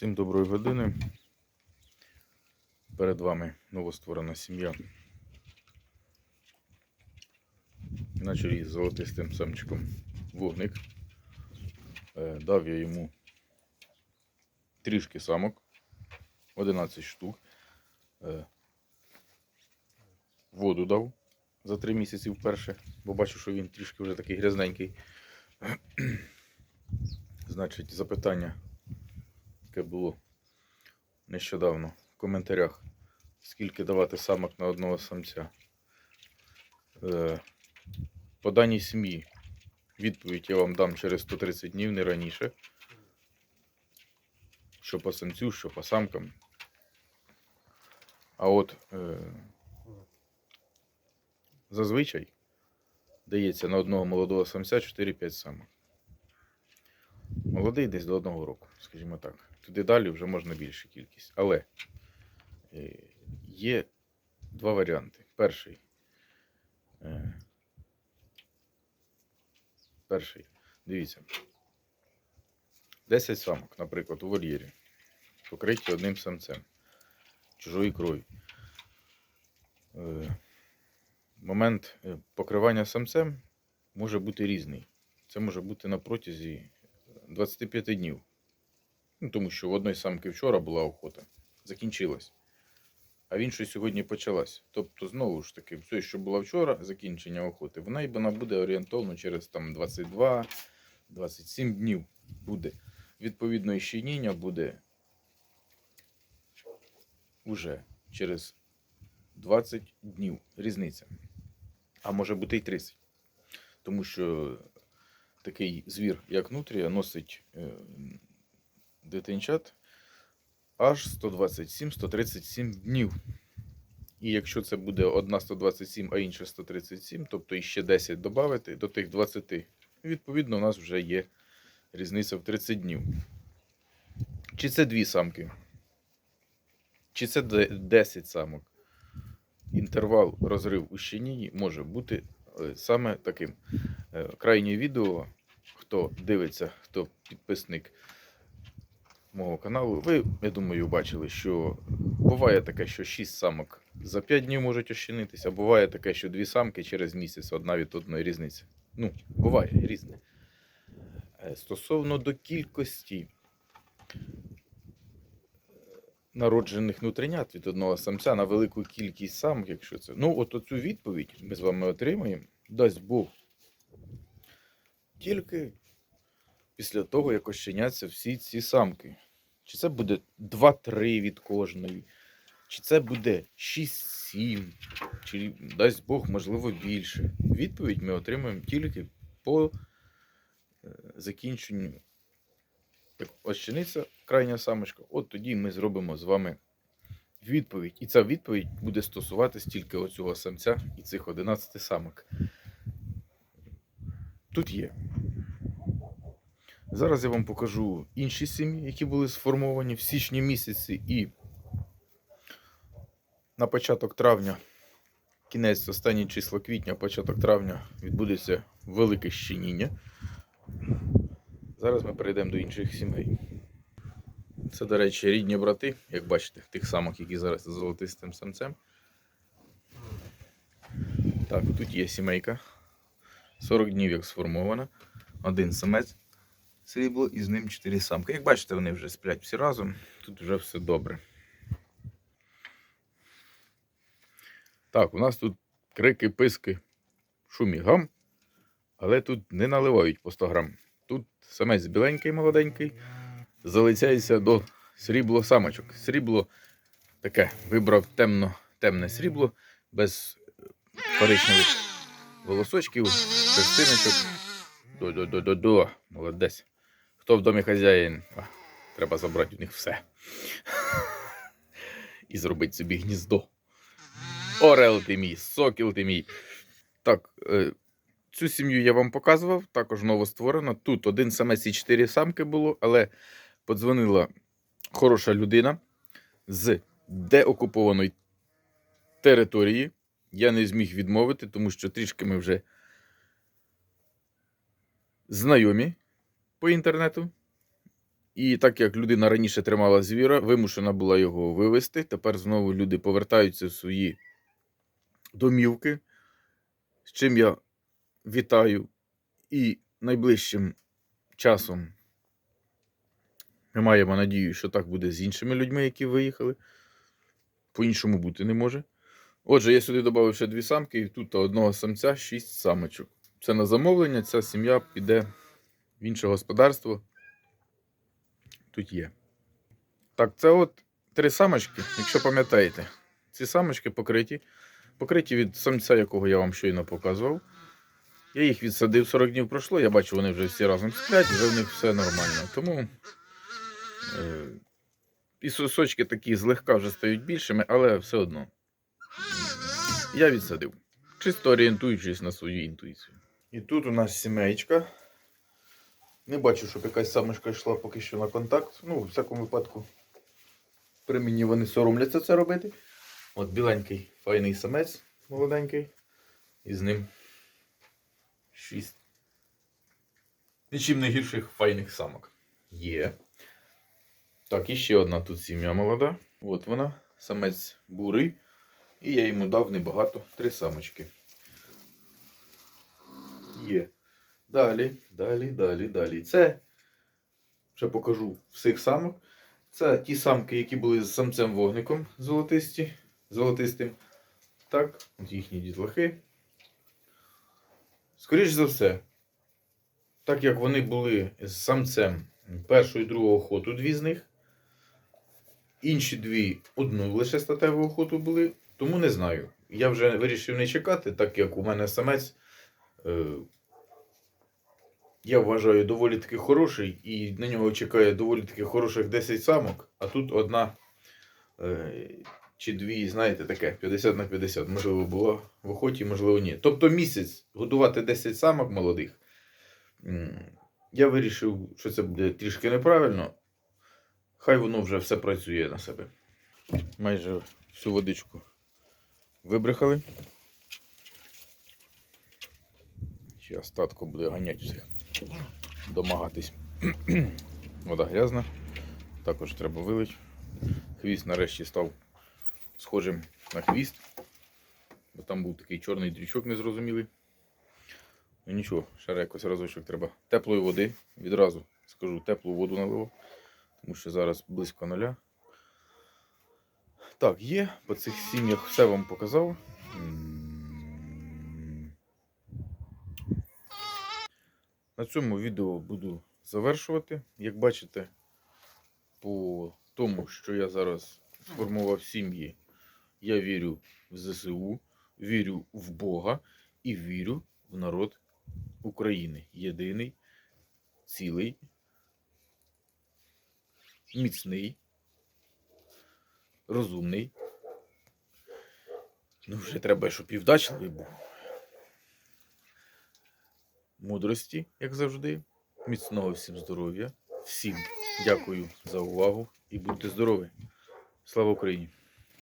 Всім доброї години. Перед вами новостворена сім'я. На чолі з золотистим самчиком вогник. Е, Дав я йому трішки самок, 11 штук. Е, Воду дав за 3 місяці вперше, бо бачу, що він трішки вже такий грязненький. Значить, запитання яке було нещодавно в коментарях, скільки давати самок на одного самця. Е, по даній сім'ї відповідь я вам дам через 130 днів, не раніше. Що по самцю, що по самкам. А от е, зазвичай дається на одного молодого самця 4-5 самок. Молодий десь до одного року, скажімо так. Туди далі вже можна більша кількість. Але е, є два варіанти. Перший. е, Перший. Дивіться. 10 самок, наприклад, у вольєрі. Покриті одним самцем. Чужої крові. Е, Момент покривання самцем може бути різний. Це може бути на протязі 25 днів. Ну, тому що в одної самки вчора була охота, закінчилась. А в іншої сьогодні почалась. Тобто, знову ж таки, все, що було вчора, закінчення охоти, вона й вона буде орієнтовно через там 22-27 днів буде. Відповідно, і щеніння буде уже через 20 днів. Різниця. А може бути і 30. Тому що такий звір, як нутрія, носить е, дитинчат аж 127-137 днів. І якщо це буде одна 127, а інша 137, тобто іще 10 додати до тих 20, відповідно, у нас вже є різниця в 30 днів. Чи це дві самки? Чи це 10 самок? Інтервал розрив у щенінні може бути е, саме таким. Е, Крайнє відео, хто дивиться, хто підписник мого каналу, ви, я думаю, бачили, що буває таке, що 6 самок за 5 днів можуть ощенитися, а буває таке, що дві самки через місяць одна від одної різниця. Ну, буває різне. Е, Стосовно до кількості е, народжених нутринят від одного самця на велику кількість самок, якщо це. Ну, от оцю відповідь ми з вами отримаємо, дасть Бог. Тільки після того, як ощеняться всі ці самки. Чи це буде 2-3 від кожної, чи це буде 6-7, чи дасть Бог, можливо, більше. Відповідь ми отримаємо тільки по е, закінченню. Так, ощениця крайня самочка. От тоді ми зробимо з вами відповідь. І ця відповідь буде стосуватись тільки оцього самця і цих 11 самок. Тут є. Зараз я вам покажу інші сім'ї, які були сформовані в січні місяці і на початок травня, кінець останнє число квітня, початок травня відбудеться велике щеніння. Зараз ми перейдемо до інших сімей. Це, до речі, рідні брати, як бачите, тих самих, які зараз з золотистим самцем. Так, тут є сімейка. 40 днів як сформована. Один самець срібло і з ним 4 самки. Як бачите, вони вже сплять всі разом. Тут вже все добре. Так, у нас тут крики, писки, шум гам, але тут не наливають по 100 грам. Тут самець біленький, молоденький, залицяється до срібло самочок. Срібло таке вибрав темно, темне срібло без е, коричневих волосочків, частиночок. До-до-до-до-до. Молодець. Хто в домі хазяїн? Треба забрати у них все. І зробити собі гніздо. Орел ти мій, сокіл ти мій. Так, е, цю сім'ю я вам показував, також новостворена. Тут один самець і чотири самки було, але подзвонила хороша людина з деокупованої території. Я не зміг відмовити, тому що трішки ми вже знайомі по інтернету. І так як людина раніше тримала звіра, вимушена була його вивезти. Тепер знову люди повертаються в свої домівки, з чим я вітаю. І найближчим часом ми маємо надію, що так буде з іншими людьми, які виїхали. По-іншому бути не може. Отже, я сюди додав ще дві самки, і тут одного самця, шість самочок. Це на замовлення, ця сім'я піде в інше господарство. Тут є. Так, це от три самочки, якщо пам'ятаєте. Ці самочки покриті. Покриті від самця, якого я вам щойно показував. Я їх відсадив 40 днів пройшло, я бачу, вони вже всі разом сплять, вже в них все нормально. Тому е, і сосочки такі злегка вже стають більшими, але все одно. Я відсадив. Чисто орієнтуючись на свою інтуїцію. І тут у нас сімейка. Не бачу, щоб якась самочка йшла поки що на контакт. Ну, в всякому випадку, при мені вони соромляться це робити. От біленький файний самець молоденький. І з ним шість. Нічим не гірших файних самок. Є. Так, і ще одна тут сім'я молода. От вона, самець бурий. І я йому дав небагато три самочки. Є. Далі, далі, далі, далі. Це ще покажу всіх самок. Це ті самки, які були з самцем вогником золотисті, золотистим. Так, от їхні дітлахи. Скоріше за все, так як вони були з самцем першого і другого охоту, дві з них. Інші дві одну лише статеву охоту були, тому не знаю. Я вже вирішив не чекати, так як у мене самець. Е, я вважаю доволі таки хороший, і на нього чекає доволі таки хороших 10 самок, а тут одна е, чи дві, знаєте, таке 50 на 50. Можливо, було в охоті, можливо, ні. Тобто місяць годувати 10 самок молодих. Я вирішив, що це буде трішки неправильно. Хай воно вже все працює на себе. Майже всю водичку вибрехали. Ще остатку буде ганяти всіх. Домагатись. Вода грязна. Також треба вилити. Хвіст нарешті став схожим на хвіст. Бо там був такий чорний дрючок незрозумілий. Ну нічого, ще якось разочок треба теплої води. Відразу скажу, теплу воду наливав. Тому що зараз близько нуля. Так, є. По цих сім'ях все вам показав. На цьому відео буду завершувати. Як бачите, по тому, що я зараз сформував сім'ї, я вірю в ЗСУ, вірю в Бога і вірю в народ України. Єдиний, цілий, міцний, розумний. Ну, вже треба, щоб і вдачливий був. Мудрості, як завжди. Міцного всім здоров'я. Всім дякую за увагу і будьте здорові. Слава Україні!